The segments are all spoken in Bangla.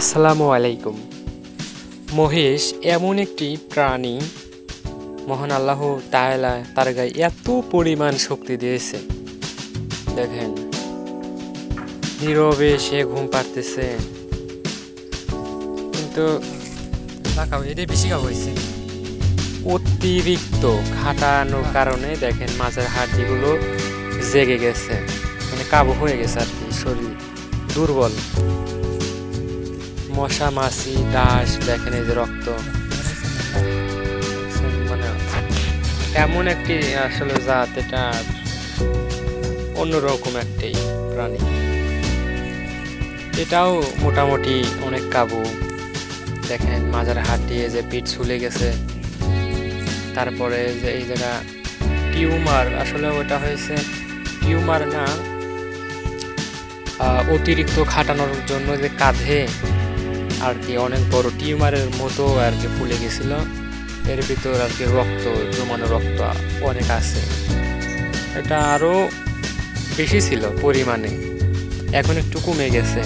আসসালামু আলাইকুম। মহেশ এমন একটি প্রাণী, মহান আল্লাহ তাআলা তার গায়ে এত পরিমাণ শক্তি দিয়েছে। দেখেন, নীরবে সে ঘুম পাড়তেছে। কিন্তু দেখাও এটা বেশি খাওয়া হয়েছে। অতিরিক্ত খাটানোর কারণে দেখেন মাছের হাড্ডিগুলো জেগে গেছে। মানে কাবু হয়ে গেছে আর কি, শরীর দুর্বল। মশা, মাছি, দাস, দেখেন এই যে রক্ত। মানে এমন একটি, আসলে জাত, এটা অন্যরকম একটি প্রাণী। এটাও মোটামুটি অনেক কাবু। দেখেন মাজার হাত দিয়ে যে পিঠ ছুলে গেছে। তারপরে যে এই জায়গা টিউমার, আসলে ওটা হয়েছে টিউমার না অতিরিক্ত খাটানোর জন্য যে কাঁধে আর কি, অনেক বড় টিউমারের মতো আর কি ফুলে গেছিল। এর ভিতর আর কি রক্ত, জমানো রক্ত অনেক আছে। এটা আরও বেশি ছিল পরিমাণে। এখন একটু কমে গেছে।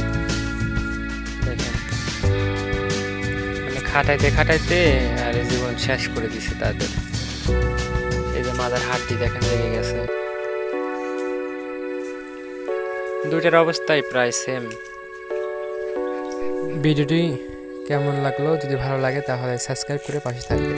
মানে খাটাইতে খাটাইতে আর জীবন শেষ করে দিছে তাদের। এই যে মাথার হাড্ডি দেখেন লেগে গেছে। দুইটার অবস্থাই প্রায় সেম ভিডিওটি কেমন লাগল? যদি ভালো লাগে তাহলে সাবস্ক্রাইব করে পাশে থাকবে